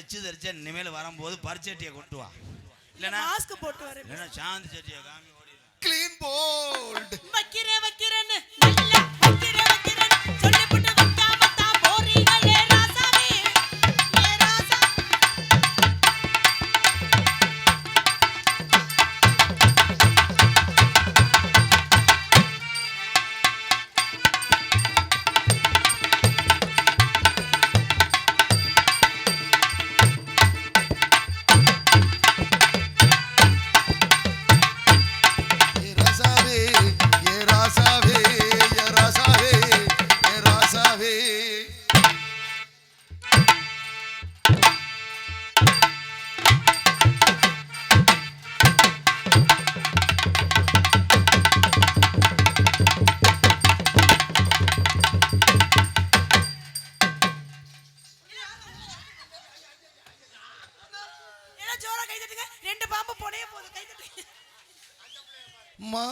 எச்சு தெரிச்சா இனிமேல் வரும்போது பரிச்சட்டியை கொண்டு வா. இல்லைன்னா மாஸ்க் போட்டு வரேன். இல்லைன்னா சாந்தி சட்டியை காமி ஓடிடு கிளீன் போல்ட் வைக்கிறேன் வைக்கிறேன்னு. நல்லா வைக்கிறேன்.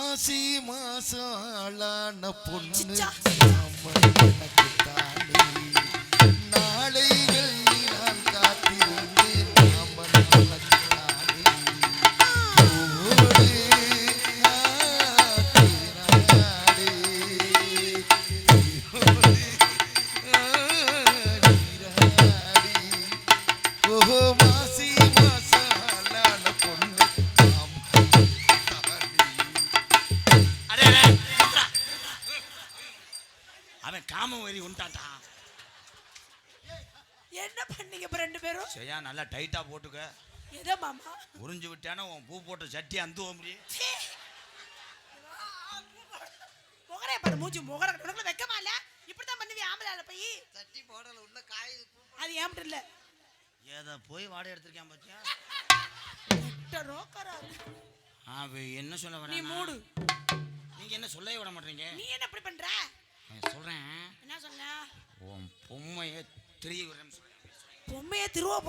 மாசி மாசம் ஆளான பொண்ணு சிச்சா. காம வெறி உண்டாட்டா என்ன பண்ணீங்க இப்ப ரெண்டு பேரும்? சரியா நல்லா டைட்டா போட்டுக்க. எதோ மாமா? உறிஞ்சு விட்டானா உன் பூ போட்ட சட்டி அந்த முடியும். சீ. முகரே பாரு மூஞ்சி முகர உனக்குள்ள வெக்கமா இல்ல? இப்படித்தான் பண்ணுவி ஆம்பளை போய்? தட்டி போடல உள்ள காயுது அது ஏன் இல்ல? ஏதோ போய் வாடகை எடுத்திருக்கேன் பாத்தியா? ரோக்கரா அவன் என்ன சொல்ல நீ வரேன்? மூடு. நீங்க என்ன சொல்லவே விட மாட்டீங்க. நீ என்ன இப்படி பண்ற? நான் சொல்றேன். என்ன சொன்ன? உன் பொம்மையை திரிய சொல்றேன். பொம்மையே திருவ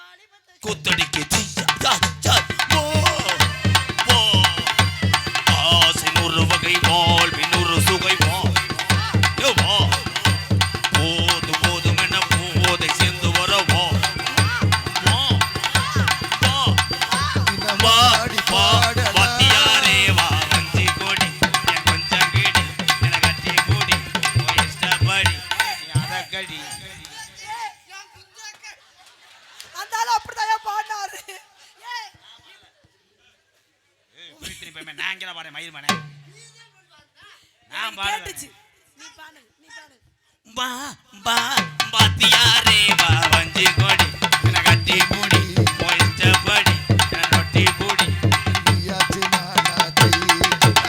வாலிபத்தை. குத்தடிக்கு கேட்டுச்சு நீ பாடு நீ பாடு பா பா பாத்தியாரே வா வஞ்சி கொடி கட்டி மூடி உன் இஷ்டப்படி என ரொட்டி பூடி நீயாச்சு நானாச்சு.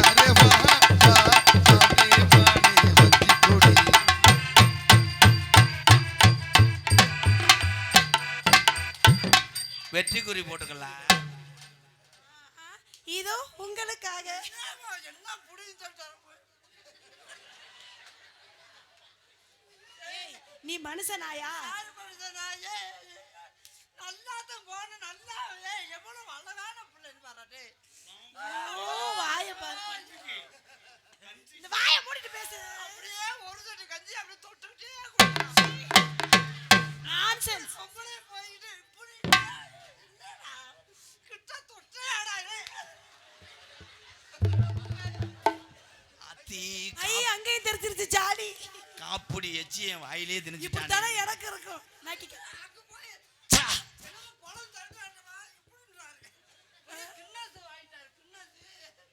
அரே வா, வா, வானே, வானே, வஞ்சிக் கொடி. வெற்றி குறி போட்டுக்கலாம் இதோ உங்களுக்காக என்ன சொல்லிட்டாரு நீ மனுஷனாயா? யாரு மனுஷனா? ஏய், நல்லாதான் போன நல்லா எவ்வளவு அழகான பிள்ளைன்னு பாராட்டு வாய பாரு. காப்புடி எச்சி என் வாயிலே திணிச்சுட்டானே. எனக்கு இருக்கும். நக்கிக்க.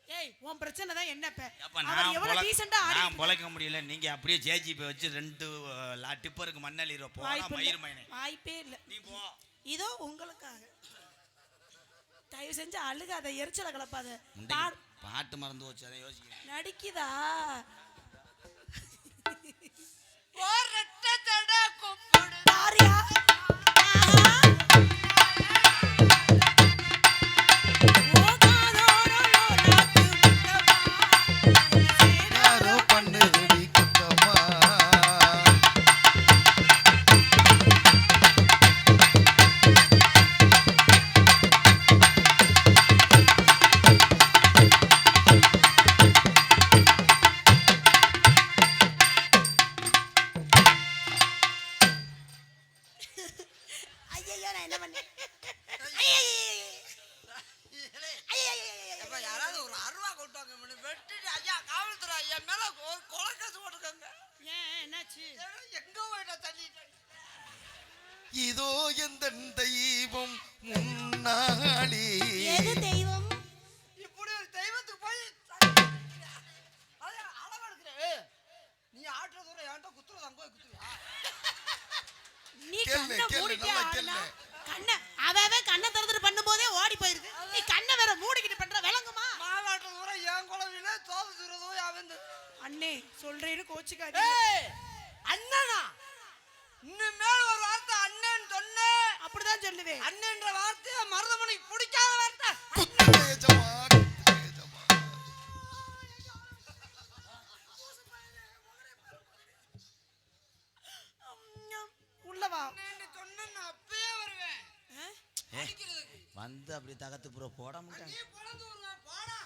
ஏய் உன் பிரச்சனை தான் என்ன இப்ப? நான் எவ்வளவு நான் பொழைக்க முடியல. நீங்க அப்படியே ஜேஜி போய் வச்சு ரெண்டு டிப்பருக்கு மண்ணல் இரோ போனா மயிர் இல்ல. மயனே வாய்ப்பே இல்ல. நீ போ. இதோ உங்களுக்காக. தயவு செஞ்சு அழுகாத எரிச்சல கலப்பாத. பாட்டு மறந்து வச்சு அதை யோசிக்கிறேன். நடிக்குதா? ஒரு ரெட்டை தடை கும்பிடு. வெட்டிட்டு ஐயா காவல்துறை ஐயா மேல ஒரு கொலை கேஸ் போட்டுக்கோங்க ஏன் என்னாச்சு? எங்க போயிட்ட தள்ளிட்டு இதோ எந்த தெய்வம் முன்னாடி? எது தெய்வம்? இப்படி ஒரு தெய்வத்துக்கு போய் அளவெடுக்கிற நீ ஆட்டுற தூரம் என்கிட்ட குத்துறது அங்க போய் குத்துறியா நீ கண்ணை மூடிட்டியா? கேளு. கண்ணை அவன் அவன் கண்ணை திறந்துட்டு பண்ணும்போதே ஓடி போயிருது நீ கண்ணை வேற மூடிக்கிட்டு பண்ற விளங்குமா மாவாட்டுற தூரம் என் குழந்தையில தோது தூரம் அவன் அண்ணே சொல்றேன்னு கோச்சுக்காது அண்ணனா? இனிமேல் ஒரு வார்த்தை அண்ணன் சொன்ன. அப்படிதான் சொல்லுவேன். அண்ணன்ற வார்த்தையை மருதமணிக்கு பிடிக்காத வார்த்தை. உள்ளவா? சொன்னா அப்பயே வருவேன். வந்து அப்படி தகத்து புற போட மாட்டாங்க நீ பொழந்து வருவேன் போடா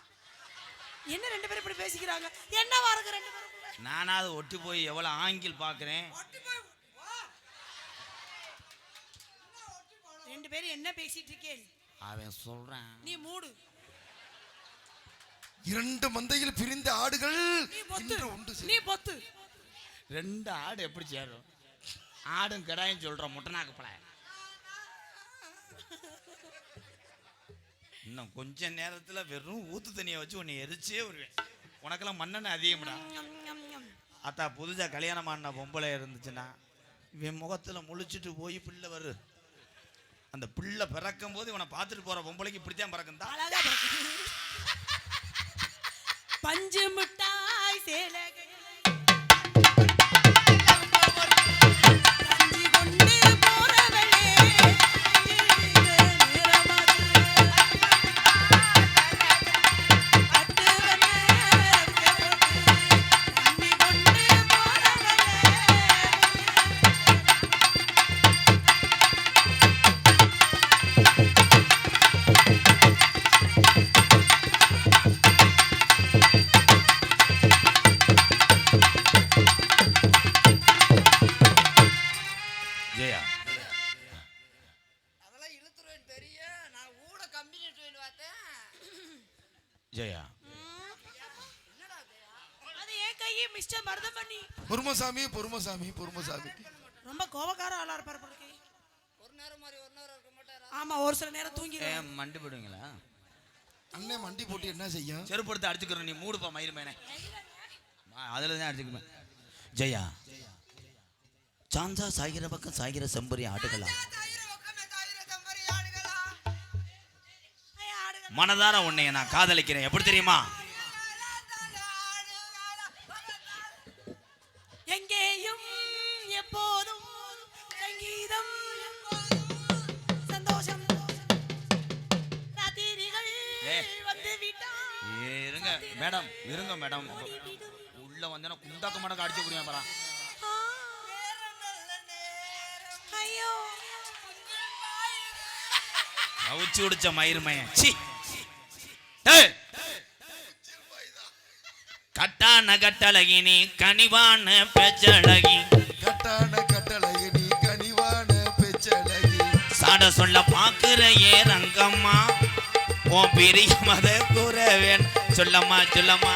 என்ன ரெண்டு பேரும் இப்படி பேசிக்கிறாங்க? என்னவா இருக்கு ரெண்டு பேரும்? நானாவது ஒட்டி போய் எவ்வளோ ஆங்கில் பார்க்குறேன். ஒட்டி போய் வா ரெண்டு பேரும் என்ன பேசிட்டு இருக்கேன்? அவன் சொல்கிறான் நீ மூடு. இரண்டு மந்தையில் பிரிந்த ஆடுகள் நீ பொத்து. இன்று உண்டு நீ பொத்து. ரெண்டு ஆடு எப்படி சேரும்? ஆடும் கிடாயும் சொல்கிற முட்டனாக்கு பழ இன்னும் கொஞ்ச நேரத்தில் வெறும் ஊத்து தண்ணியை வச்சு உன்னை எரிச்சே வருவேன். உனக்கெல்லாம் மண்ணெண்ணெய் அதிகம்டா. அத்தா புதுசாக கல்யாணம் ஆன பொம்பளை இருந்துச்சுன்னா இவன் முகத்தில் முழிச்சிட்டு போய் பிள்ளை வரு. அந்த பிள்ளை பிறக்கும் போது இவனை பார்த்துட்டு போகிற பொம்பளைக்கு இப்படித்தான் பிறக்கும். தான். பஞ்சு மிட்டாய் சேலைகள் பொறுமசாமி பொறுமசாமி பொறுமசாமி. ரொம்ப கோபக்கார ஆளா இருப்பாரு போல இருக்கு. ஒரு நேரம் மாதிரி ஒரு நேரம் இருக்க மாட்டாரா? ஆமா ஒரு சில நேரம் தூங்கி ஏ மண்டி போடுவீங்களா? அண்ணன் மண்டி போட்டு என்ன செய்யும்? செருப்படுத்து அடிச்சுக்கிறோம் நீ மூடுப்பா மயிர் மேனே அதில் தான் அடிச்சுக்குவேன் ஜெயா சாந்தா சாகிற பக்கம் சாகிற செம்பரி ஆடுகளா? மனதார உன்னை நான் காதலிக்கிறேன். எப்படி தெரியுமா? குண்டாக்க மடக்கு அடிச்சு முடியும் பரா. ஐயோ. கவுச்சு குடிச்ச மயிர் மயன் சி. கட்டான கட்டழகி நீ கனிவான பெச்சழகி. கட்டான கட்டளைய நீ கனிவான பெச்சழகி. சாட சொல்ல பாக்குற ஏ ரங்கம்மா. உன் பிரிய மத கூற வேணும் சொல்லம்மா சொல்லம்மா.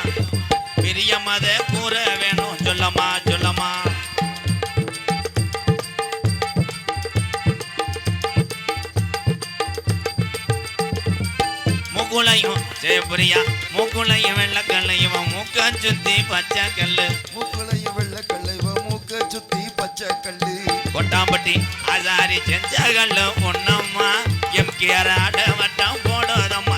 பிரிய மத கூற வேணும். சொல்லம்மா சொல்லம்மா முகுளையும் ஜெயபிரியா முகுளையும் வெள்ளக்கல்லையும் மூக்க சுத்தி பச்சை கல்லு. மூக்குளைய வெள்ள கல்லைவ மூக்க சுத்தி பச்சை கல்லு. கொட்டாம்பட்டி ஆசாரி செஞ்சகல்ல பொன்னம்மா. எம் கேராட வட்டம் போடாதம்மா.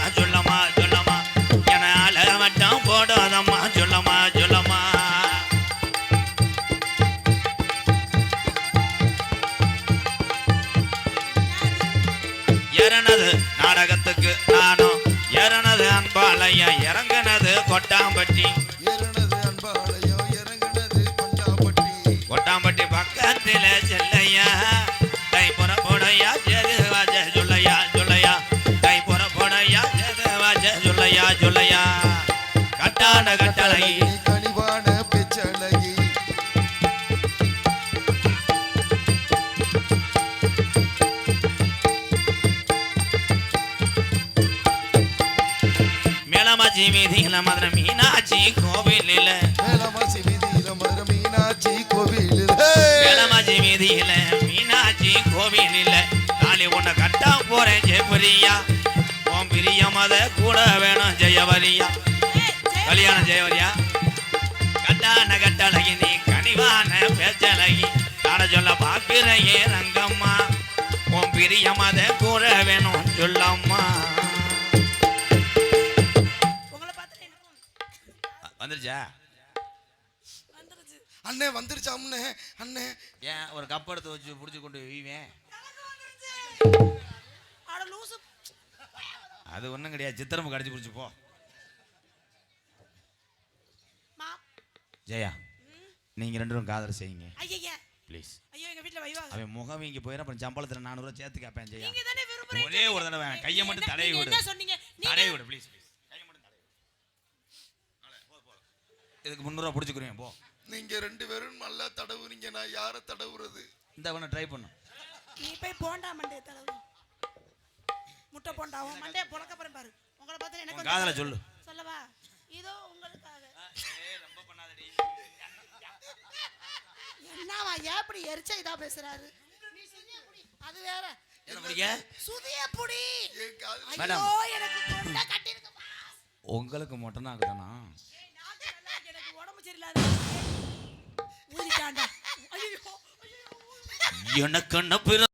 நாடகத்துக்கு நானும் இறனது அன்பாளைய இறங்குனது கொட்டாம்பட்டி. கொட்டாம்பட்டி. பக்கத்துல செல்லையா கை புற போடையா வீதியில மதுரை மீனாட்சி கோவிலில். மேலமாசி வீதியில மதுரை மீனாட்சி கோவிலில். வேலமாச்சி வீதியில மீனாட்சி கோவிலில். நாளை உன்னை கட்டா போறேன் ஜெயபரியா உன் பிரிய மத கூட வேணும் ஜெயவரியா. கல்யாணம் ஜெயவரியா. கட்டான கட்டழகி நீ கனிவான பேச்சழகி. தாட சொல்ல பாக்குற ஏ ரங்கம்மா. உன் பிரிய மத கூட வேணும் சொல்லம்மா. வந்துருச்சா வந்துருச்சு. அண்ணே அண்ணே ஏன் ஒரு கப் எடுத்து வச்சு பிடிச்சி கொண்டு வீவேன் அட லூசு. அது ஒன்றும் கிடையாது சித்திரம்பு கடிச்சு பிடிச்சி போ மா. ஜெயா நீங்கள் ரெண்டு பேரும் காதல் செய்யுங்க. ப்ளீஸ் ஐயோ, எங்க வீட்ல வைவாங்க. அவன் முகம் இங்கே போயிடும் அப்புறம் சம்பளத்தில் நானூறுவா சேர்த்து கேட்பேன் ஜெயா நீங்க. ஒரே ஒரு தடவை கையை மட்டும் தடவி நீங்க விடு என்ன சொன்னீங்க? நீங்க- தடவி விடு ப்ளீஸ் ப்ளீஸ் கையை மட்டும் தடவி இதுக்கு முந்நூறுவா பிடிச்சிக்கிறேன் போ. நீங்க ரெண்டு பேரும் நல்லா தடவுறீங்க நான் யார தடவுறது? இந்த அவனை ட்ரை பண்ணு. நீ போய் போண்டா மண்டைய தடவு. முட்டை போண்டாவும் மண்டைய புழக்க போறேன் பாரு. உங்களை பார்த்தா எனக்கு உன் காதலை சொல்லு. சொல்லவா? இதோ உங்களுக்காக. ரொம்ப பண்ணாதடி. என்னவா ஏன் இப்படி எரிச்ச இதா பேசுறாரு? நீ சுதிய புடி அது வேற சுதிய புடி. ஐயோ. எனக்கு கட்டிருக்கு உங்களுக்கு மட்டும் தான் ஆகுதானா எனக்கு என்ன பிற